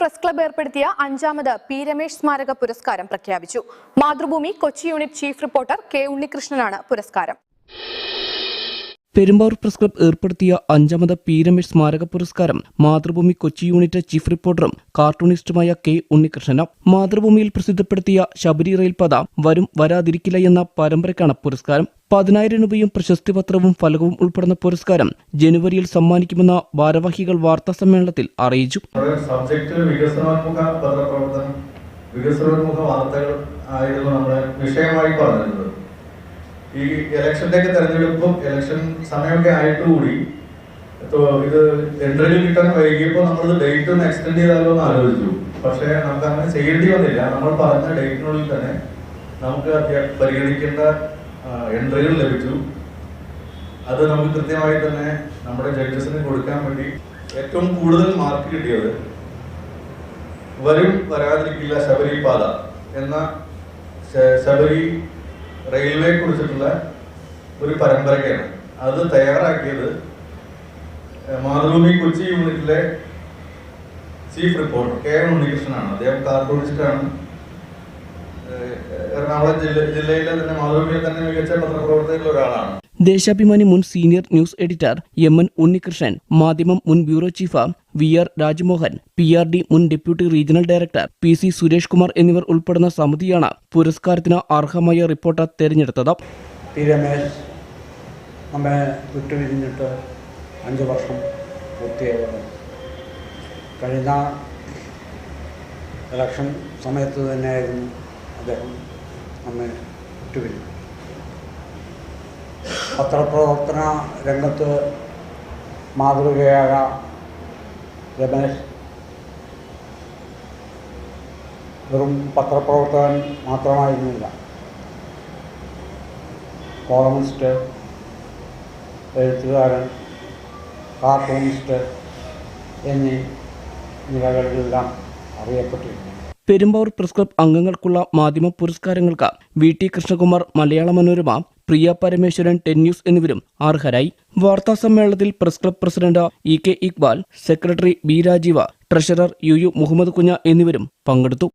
Press club ഏർപ്പെടുത്തിയ അഞ്ചാമത് P Ramesh സ്മാരക പുരസ്കാരം പ്രഖ്യാപിച്ചു. Mathrubhumi Kochi unit chief reporter K ഉണ്ണികൃഷ്ണനാണ് പുരസ്കാരം. പെരുമ്പാവൂർ പ്രസ് ക്ലബ് ഏർപ്പെടുത്തിയ അഞ്ചാമത് പി രമേശ് സ്മാരക പുരസ്കാരം മാതൃഭൂമി കൊച്ചി യൂണിറ്റ് ചീഫ് റിപ്പോർട്ടറും കാർട്ടൂണിസ്റ്റുമായ കെ ഉണ്ണികൃഷ്ണന് മാതൃഭൂമിയിൽ പ്രസിദ്ധപ്പെടുത്തിയ ശബരി റെയിൽപാത വരും വരാതിരിക്കില്ല എന്ന പരമ്പരയ്ക്കാണ് പുരസ്കാരം. പതിനായിരം രൂപയും പ്രശസ്തി പത്രവും ഫലകവും ഉൾപ്പെടുന്ന പുരസ്കാരം ജനുവരിയിൽ സമ്മാനിക്കുമെന്ന് ഭാരവാഹികൾ വാർത്താ സമ്മേളനത്തിൽ അറിയിച്ചു. വികസനാത്മക വാർത്തകൾ ആയിരുന്നു നമ്മുടെ വിഷയമായി പറഞ്ഞിരുന്നത്. ഈ ഇലക്ഷന്റെ തെരഞ്ഞെടുപ്പും ഇലക്ഷൻ സമയമൊക്കെ ആയിട്ടുകൂടി. കൂടി ഇത് എൻട്രിയിൽ കിട്ടാൻ വൈകിയപ്പോൾ നമ്മൾ ഡേറ്റ് ഒന്ന് എക്സ്റ്റെൻഡ് ചെയ്താലോ എന്ന് ആലോചിച്ചു. പക്ഷേ നമുക്ക് അങ്ങനെ ചെയ്യേണ്ടി വന്നില്ല. നമ്മൾ പറഞ്ഞ ഡേറ്റിനുള്ളിൽ തന്നെ നമുക്ക് പരിഗണിക്കേണ്ട എൻട്രികൾ ലഭിച്ചു. അത് നമുക്ക് കൃത്യമായി തന്നെ നമ്മുടെ ജഡ്ജസിന് കൊടുക്കാൻ വേണ്ടി ഏറ്റവും കൂടുതൽ മാർക്ക് കിട്ടിയത് വരും വരാതിരിക്കില്ല ശബരി പാത എന്ന ശബരി റെയിൽവേ കുറിച്ചിട്ടുള്ള ഒരു പരമ്പരയ്ക്കാണ് അത് തയ്യാറാക്കിയത് മാതൃഭൂമി കൊച്ചി യൂണിറ്റിലെ ചീഫ് റിപ്പോർട്ടർ കെ എൻ ഉണ്ണികൃഷ്ണനാണ്. അദ്ദേഹം കാർട്ടൂണിസ്റ്റാണ് എറണാകുളം ജില്ല ജില്ലയിലെ തന്നെ മാതൃഭൂമിയിൽ തന്നെ മികച്ച പത്രപ്രവർത്തകരിൽ ഒരാളാണ്. ദേശാഭിമാനി മുൻ senior news editor M N Unnikrishnan Madhyamam മുൻ bureau chief V R Rajmohan P R D മുൻ deputy regional director P C Suresh Kumar എന്നിവർ ഉൾപ്പെടുന്ന സമിതിയാണ് പുരസ്കാരത്തിന് അർഹമായ റിപ്പോർട്ട് തെരഞ്ഞെടുത്തത്. പി രമേശ് നമ്മെ വിട്ടുപിരിഞ്ഞിട്ട് അഞ്ച് വർഷം പൂർത്തിയാവുന്നു കഴിഞ്ഞ ഇലക്ഷൻ സമയത്ത് തന്നെയായിരുന്നു അദ്ദേഹം നമ്മെ വിട്ടുപിരിഞ്ഞു പത്രപ്രവർത്തന രംഗത്ത് മാതൃകയായ രമേശ്. വെറും പത്രപ്രവർത്തകൻ മാത്രമായിരുന്നില്ല. കോളമിസ്റ്റ് എഴുത്തുകാരൻ കാർട്ടൂണിസ്റ്റ് എന്നീ നിലകളിലെല്ലാം അറിയപ്പെട്ടിരുന്നു. പെരുമ്പാവൂർ പ്രസ് ക്ലബ് അംഗങ്ങൾക്കുള്ള മാധ്യമ പുരസ്കാരങ്ങൾക്ക് V T Krishnakumar Malayala Manorama Priya Parameswaran ten news എന്നിവരും അർഹരായി. വാർത്താ സമ്മേളനത്തിൽ press club president E K Iqbal secretary B Rajeev treasurer U U Muhammad Kunja എന്നിവരും പങ്കെടുത്തു.